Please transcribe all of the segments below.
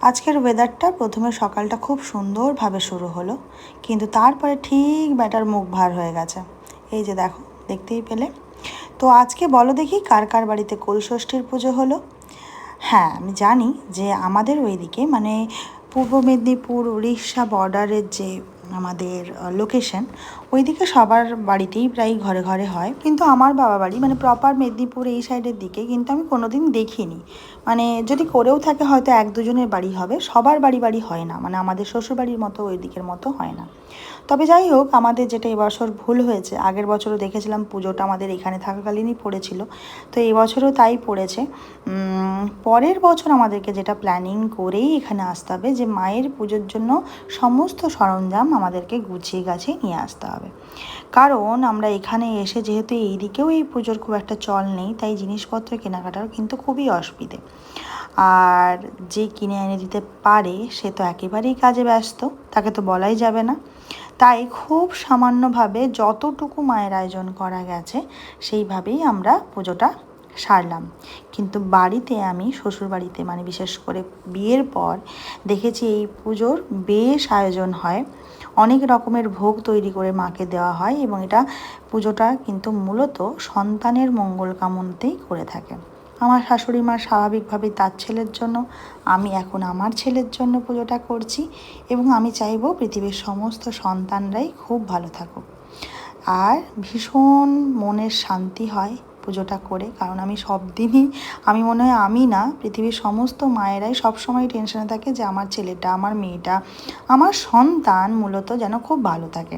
আজকের ওয়েদারটা প্রথমে সকালটা খুব সুন্দরভাবে শুরু হলো, কিন্তু তারপরে ঠিক ব্যাটার মুখ ভার হয়ে গেছে। এই যে দেখো, দেখতেই পেলে। তো আজকে বলো দেখি কার কার বাড়িতে কোলষষ্ঠীর পুজো হলো? হ্যাঁ আমি জানি যে আমাদের ওইদিকে মানে পূর্ব মেদিনীপুর, উড়িষ্যা বর্ডারের যে আমাদের লোকেশন ওইদিকে সবার বাড়িতেই প্রায় ঘরে ঘরে হয়। কিন্তু আমার বাবা বাড়ি মানে প্রপার মেদিনীপুর এই সাইডের দিকে কিন্তু আমি কোনোদিন দেখিনি। মানে যদি করেও থাকে হয়তো এক দুজনের বাড়ি হবে, সবার বাড়ি বাড়ি হয় না। মানে আমাদের শ্বশুরবাড়ির মতো ওই দিকের মতো হয় না। তবে যাই হোক, আমাদের যেটা এবছর ভুল হয়েছে, আগের বছরও দেখেছিলাম পুজোটা আমাদের এখানে থাকাকালীনই পড়েছিল। তো এবছরও তাই পড়েছে। পরের বছর আমাদেরকে যেটা প্ল্যানিং করেই এখানে আসতে হবে যে মায়ের পুজোর জন্য সমস্ত সরঞ্জাম আমাদেরকে গুছিয়ে গাছিয়ে নিয়ে আসতে হবে। কারণ আমরা এখানে এসে যেহেতু এই দিকেও এই পুজোর খুব একটা চল নেই, তাই জিনিসপত্র কেনাকাটার কিন্তু খুবই অসুবিধে। আর যে কিনে এনে দিতে পারে, সে তো একেবারেই কাজে ব্যস্ত, তাকে তো বলাই যাবে না। তাই খুব সামান্যভাবে যতটুকু মায়ের আয়োজন করা গেছে, সেইভাবেই আমরা পুজোটা সারলাম। কিন্তু বাড়িতে আমি শ্বশুর বাড়িতে মানে বিশেষ করে বিয়ের পর দেখেছি এই পুজোর বেশ আয়োজন হয়। অনেক রকমের ভোগ তৈরি করে মাকে দেওয়া হয় এবং এটা পুজোটা কিন্তু মূলত সন্তানের মঙ্গল কামনতেই করে থাকে। আমার শাশুড়ি মা স্বাভাবিকভাবেই তার ছেলের জন্য, আমি এখন আমার ছেলের জন্য পুজোটা করছি এবং আমি চাইব পৃথিবীর সমস্ত সন্তানরাই খুব ভালো থাকুক। আর ভীষণ মনের শান্তি হয় পুজোটা করে, কারণ আমি সব দিনই, আমি মনে হয় আমি না, পৃথিবীর সমস্ত মায়েরাই সবসময় টেনশনে থাকে যে আমার ছেলেটা, আমার মেয়েটা, আমার সন্তান মূলত যেন খুব ভালো থাকে।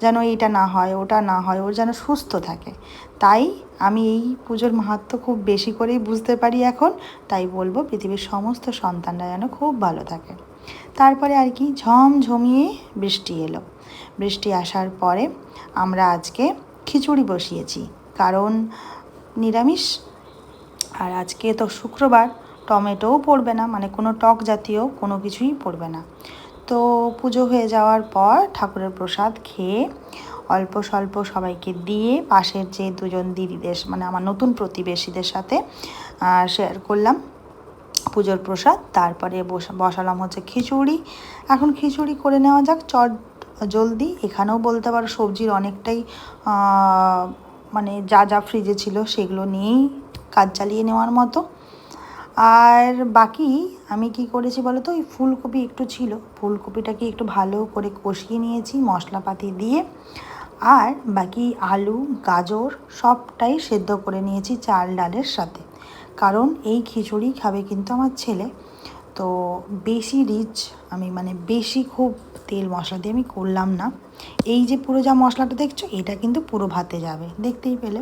যেন এইটা না হয়, ওটা না হয়, ওর যেন সুস্থ থাকে। তাই আমি এই পুজোর মাহাত্ম খুব বেশি করেই বুঝতে পারি এখন, তাই বলব পৃথিবীর সমস্ত সন্তানরা যেন খুব ভালো থাকে। তারপরে আর কি ঝমঝমিয়ে বৃষ্টি এলো। বৃষ্টি আসার পরে আমরা আজকে খিচুড়ি বসিয়েছি। কারণ নিরামিষ। আর আজকে তো শুক্রবার, টমেটোও পড়বে না মানে কোনো টক জাতীয় কোনো কিছুই পড়বে না। তো পুজো হয়ে যাওয়ার পর ঠাকুরের প্রসাদ খেয়ে অল্প স্বল্প সবাইকে দিয়ে পাশের যে দুজন দিদিদের মানে আমার নতুন প্রতিবেশীদের সাথে শেয়ার করলাম পুজোর প্রসাদ। তারপরে বসালাম হচ্ছে খিচুড়ি। এখন খিচুড়ি করে নেওয়া যাক, চট জলদি। এখানেও বলতে পারো সবজির অনেকটাই মানে যা যা ফ্রিজে ছিল সেগুলো নিয়েই কাজ চালিয়ে নেওয়ার মতো। আর বাকি আমি কি করেছি বলো তো ওই ফুলকপি একটু ছিল, ফুলকপিটাকে একটু ভালো করে কষিয়ে নিয়েছি মশলাপাতি দিয়ে। আর বাকি আলু, গাজর সবটাই সেদ্ধ করে নিয়েছি চাল ডালের সাথে। কারণ এই খিচুড়ি খাবে কিন্তু আমার ছেলে। তো বেশি রিচ আমি মানে বেশি খুব তেল মশলা দিয়ে আমি করলাম না। এই যে পুরো যা মশলাটা দেখছ, এটা কিন্তু পুরো ভাতে যাবে, দেখতেই পেলে।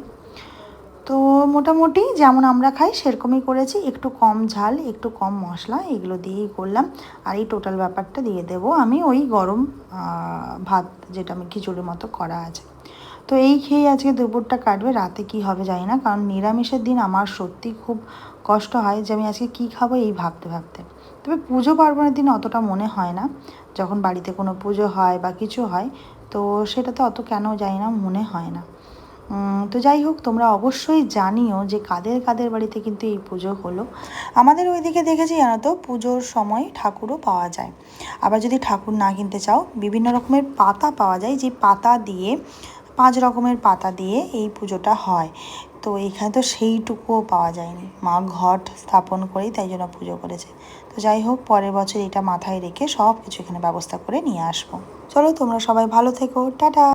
তো মোটামুটি যেমন আমরা খাই, সেরকমই করেছি। একটু কম ঝাল, একটু কম মশলা, এগুলো দিয়েই করলাম। আর এই টোটাল ব্যাপারটা দিয়ে দেবো আমি ওই গরম ভাত যেটা আমি খিচুড়ির মতো করা আছে। তো এই খেয়ে আজকে দুপুরটা কাটবে, রাতে কি হবে জানি না, কারণ নিরামিষের দিন আমার সত্যি খুব কষ্ট হয় যে আমি আজকে কী খাব এই ভাবতে ভাবতে। তবে পুজো পার্বণের দিন অতটা মনে হয় না, যখন বাড়িতে কোনো পুজো হয় বা কিছু হয়, তো সেটাতে অত কেন যাই না, মনে হয় না। তো যাই হোক, তোমরা অবশ্যই জানিও যে কাদের কাদের বাড়িতে কিন্তু এই পুজো হলো। আমাদের ওইদিকে দেখেছি জানো তো, পুজোর সময় ঠাকুরও পাওয়া যায়। আবার যদি ঠাকুর না কিনতে চাও, বিভিন্ন রকমের পাতা পাওয়া যায়, যে পাতা দিয়ে পাঁচ রকমের পাতা দিয়ে এই পুজোটা হয়। তো এখানে তো সেইটুকুও পাওয়া যায়নি। মা ঘট স্থাপন করেই তাই জন্য পুজো করেছে। তো যাই হোক, পরের বছর এটা মাথায় রেখে সব কিছু এখানে ব্যবস্থা করে নিয়ে আসব। চলো তোমরা সবাই ভালো থেকো। টাটা!